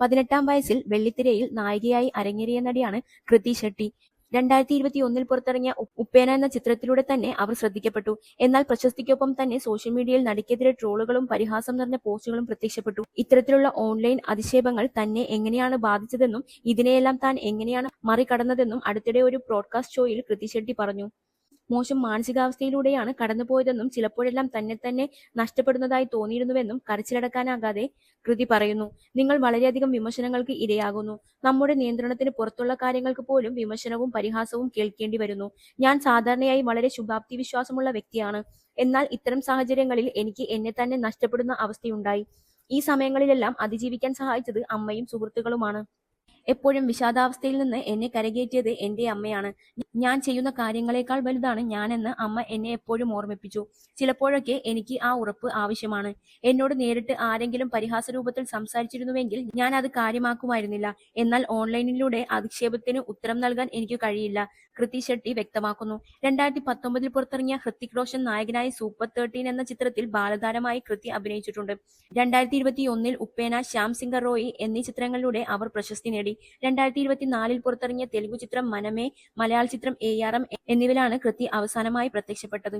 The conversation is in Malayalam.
പതിനെട്ടാം വയസ്സിൽ വെള്ളിത്തിരയിൽ നായികയായി അരങ്ങേറിയ നടിയാണ് കൃതി ഷെട്ടി. രണ്ടായിരത്തി ഇരുപത്തി ഒന്നിൽ പുറത്തിറങ്ങിയ ഉപ്പേന എന്ന ചിത്രത്തിലൂടെ തന്നെ അവർ ശ്രദ്ധിക്കപ്പെട്ടു. എന്നാൽ പ്രശസ്തിക്കൊപ്പം തന്നെ സോഷ്യൽ മീഡിയയിൽ നടിക്കെതിരെ ട്രോളുകളും പരിഹാസം നിറഞ്ഞ പോസ്റ്റുകളും പ്രത്യക്ഷപ്പെട്ടു. ഇത്തരത്തിലുള്ള ഓൺലൈൻ അധിക്ഷേപങ്ങൾ തന്നെ എങ്ങനെയാണ് ബാധിച്ചതെന്നും ഇതിനെയെല്ലാം താൻ എങ്ങനെയാണ് മറികടന്നതെന്നും അടുത്തിടെ ഒരു ബ്രോഡ്കാസ്റ്റ് ഷോയിൽ കൃതി ഷെട്ടി പറഞ്ഞു. മോശം മാനസികാവസ്ഥയിലൂടെയാണ് കടന്നുപോയതെന്നും ചിലപ്പോഴെല്ലാം തന്നെ തന്നെ നഷ്ടപ്പെടുന്നതായി തോന്നിയിരുന്നുവെന്നും കരച്ചിലടക്കാനാകാതെ കൃതി പറയുന്നു. നിങ്ങൾ വളരെയധികം വിമർശനങ്ങൾക്ക് ഇരയാകുന്നു. നമ്മുടെ നിയന്ത്രണത്തിന് പുറത്തുള്ള കാര്യങ്ങൾക്ക് പോലും വിമർശനവും പരിഹാസവും കേൾക്കേണ്ടി വരുന്നു. ഞാൻ സാധാരണയായി വളരെ ശുഭാപ്തി വിശ്വാസമുള്ള വ്യക്തിയാണ്. എന്നാൽ ഇത്തരം സാഹചര്യങ്ങളിൽ എനിക്ക് എന്നെ തന്നെ നഷ്ടപ്പെടുന്ന അവസ്ഥയുണ്ടായി. ഈ സമയങ്ങളിലെല്ലാം അതിജീവിക്കാൻ സഹായിച്ചത് അമ്മയും സുഹൃത്തുക്കളുമാണ്. എപ്പോഴും വിഷാദാവസ്ഥയിൽ നിന്ന് എന്നെ കരകയറ്റിയത് എന്റെ അമ്മയാണ്. ഞാൻ ചെയ്യുന്ന കാര്യങ്ങളെക്കാൾ വലുതാണ് ഞാനെന്ന് അമ്മ എന്നെ എപ്പോഴും ഓർമ്മിപ്പിച്ചു. ചിലപ്പോഴൊക്കെ എനിക്ക് ആ ഉറപ്പ് ആവശ്യമാണ്. എന്നോട് നേരിട്ട് ആരെങ്കിലും പരിഹാസ രൂപത്തിൽ സംസാരിച്ചിരുന്നുവെങ്കിൽ ഞാൻ അത് കാര്യമാക്കുമായിരുന്നില്ല. എന്നാൽ ഓൺലൈനിലൂടെ അധിക്ഷേപത്തിന് ഉത്തരം നൽകാൻ എനിക്ക് കഴിയില്ല. കൃതി ഷെട്ടി വ്യക്തമാക്കുന്നു. രണ്ടായിരത്തി പത്തൊമ്പതിൽ പുറത്തിറങ്ങിയ ഹൃത്തിക് റോഷൻ നായകനായി സൂപ്പർ തേർട്ടീൻ എന്ന ചിത്രത്തിൽ ബാലതാരമായി കൃതി അഭിനയിച്ചിട്ടുണ്ട്. രണ്ടായിരത്തി ഇരുപത്തി ഒന്നിൽ ഉപ്പേന ശ്യാം സിംഗർ റോയി എന്നീ ചിത്രങ്ങളിലൂടെ അവർ പ്രശസ്തി നേടി. രണ്ടായിരത്തി ഇരുപത്തിനാലിൽ പുറത്തിറങ്ങിയ തെലുഗു ചിത്രം മനമേ മലയാള ചിത്രം എ ആർ എം എന്നിവയിലാണ് കൃതി അവസാനമായി പ്രത്യക്ഷപ്പെട്ടത്.